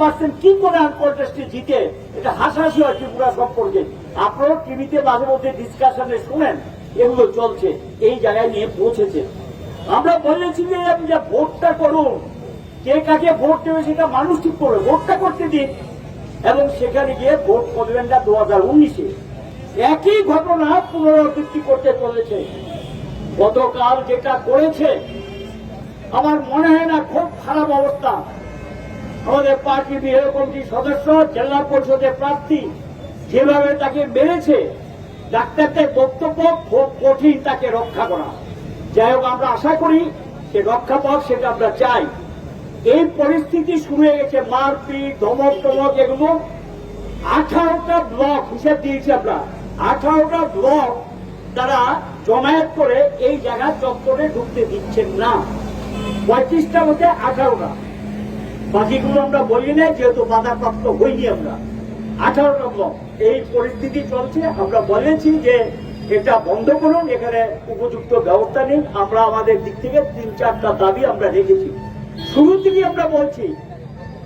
Percent কি করে আনকন্টেস্টে জিতে? এটা হাসাহাসি হয় ত্রিপুরা সম্পর্কে। আপনারা টিভিতে মাঝে মধ্যে ডিসকাশনে শুনেন, এগুলো চলছে, এই জায়গায় নিয়ে পৌঁছেছে। আমরা বলেছি যে আপনি যা ভোটটা করুন, কে কাকে ভোট দেবে সেটা মানুষ ঠিক করবে, ভোটটা করতে দিন। এবং সেখানে গিয়ে ভোট করবেন না দু হাজার উনিশে। একই ঘটনা পুনরাবৃত্তি করতে চলেছে। গতকাল যেটা করেছে, আমার মনে হয় না খুব খারাপ অবস্থা। আমাদের পার্টির এরকম যে সদস্য, জেলা পরিষদের প্রার্থী, যেভাবে তাকে মেরেছে, ডাক্তারদের বক্তব্য খুব কঠিন তাকে রক্ষা করা। যাই হোক, আমরা আশা করি সে রক্ষা পাক, সেটা আমরা চাই। এই পরিস্থিতি শুরু হয়ে গেছে, মারপিট ধমক টমক এগুলো। আঠারোটা ব্লক হিসেব দিয়েছি আমরা। আঠারোটা ব্লক তারা জমায়েত করে এই জায়গা চত্বরে ঢুকতে দিচ্ছেন না। পঁয়ত্রিশটা মধ্যে আঠারোটা। বাকিগুলো আমরা বলি না যেহেতু বাধাপ্রাপ্ত হইনি আমরা। আঠারোটা ব্লক এই পরিস্থিতি চলছে, আমরা বলেছি যে এটা বন্ধ করুন, এখানে উপযুক্ত ব্যবস্থা নিন। আমরা আমাদের দিক থেকে তিন চারটা দাবি আমরা রেখেছি। শুরু থেকে আমরা বলছি,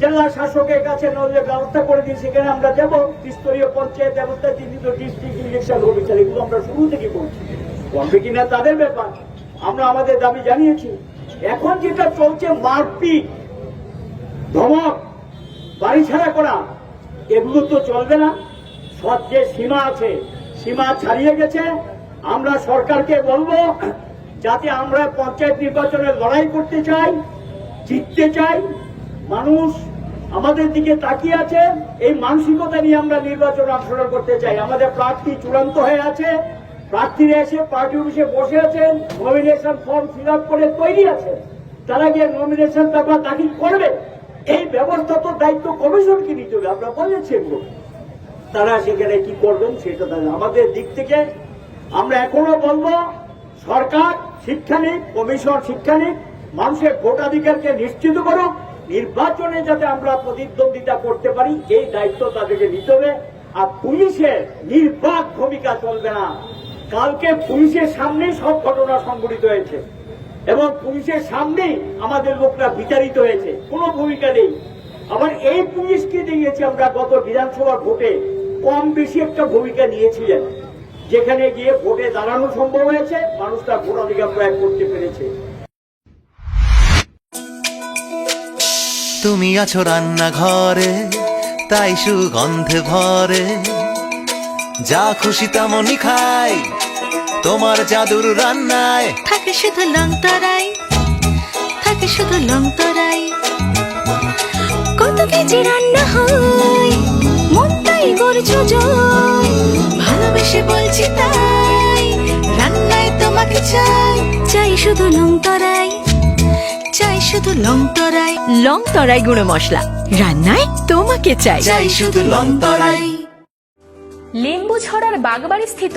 জেলা শাসকের কাছে নজরে ব্যবস্থা করে দিই সেখানে আমরা যাব। ত্রিস্তরীয় পঞ্চায়েত ব্যবস্থা তিনি তো ডিস্ট্রিক্ট ইলেকশন অফিসার এগুলো আমরা শুরু থেকে করছি করবে কিনা তাদের ব্যাপার। আমরা আমাদের দাবি জানিয়েছি। এখন যেটা চলছে, মারপিট। ধমক, বাড়ি ছাড়া করা। এগুলো তো চলবে না। সৎ যে সীমা আছে, সীমা ছাড়িয়ে গেছে। আমরা সরকারকে বলব, যাতে আমরা পঞ্চায়েত নির্বাচনে লড়াই করতে চাই, জিততে চাই। মানুষ আমাদের দিকে তাকিয়ে আছে। এই মানসিকতা নিয়ে আমরা নির্বাচন অংশগ্রহণ করতে চাই। আমাদের প্রার্থী চূড়ান্ত হয়ে আছে। প্রার্থীরা এসে পার্টি অফিসে বসে আছেন। নমিনেশন ফর্ম ফিল করে তৈরি আছে তারা গিয়ে নমিনেশন তারপর দাখিল করবে। এই ব্যবস্থা তো দায়িত্ব কমিশনকে নিতে হবে, আমরা বলেছি এগুলো। তারা সেখানে কি করবেন সেটা আমাদের দিক থেকে আমরা এখনও বলব, সরকার শিক্ষা নিক, কমিশন শিক্ষা নিক, মানুষের ভোটাধিকারকে নিশ্চিত করুক, নির্বাচনে যাতে আমরা প্রতিদ্বন্দ্বিতা করতে পারি, এই দায়িত্ব তাদেরকে নিতে হবে। আর পুলিশের নির্বাক ভূমিকা চলবে না। কালকে পুলিশের সামনেই সব ঘটনা সংঘটিত হয়েছে। এবং পুলিশের সামনেই আমাদের লোকরা বিচারিত হয়েছে। কোনো ভূমিকা নেই। আবার এই পুলিশকে দিয়েছি আমরা গত বিধানসভা ভোটে কম বেশি একটা ভূমিকা নিয়েছিলেন, যেখানে গিয়ে ভোটে দাঁড়ানো সম্ভব হয়েছে মানুষ তার ভোটাধিকার প্রয়োগ করতে পেরেছে। তুমি আছো রান্নাঘরে, তাই সুগন্ধে ভরে, যা খুশি তেমনই খাই। তোমার জাদুর রান্নায়। থাকে শুধু লং তরাই থাকে শুধু লং তরাই। কত কেজি রান্না হয় মনটাই করছ জয়। ভালোবেসে বলছি তাই রান্নায় তোমাকে চাই। চাই শুধু লং তরাই চাই শুধু লং তরাই। লং তরাই গুঁড়ো মশলা রান্নায় তোমাকে চাই। চাই শুধু লং তরাই। লেম্বুছড়ার বাগবাড়ি স্থিত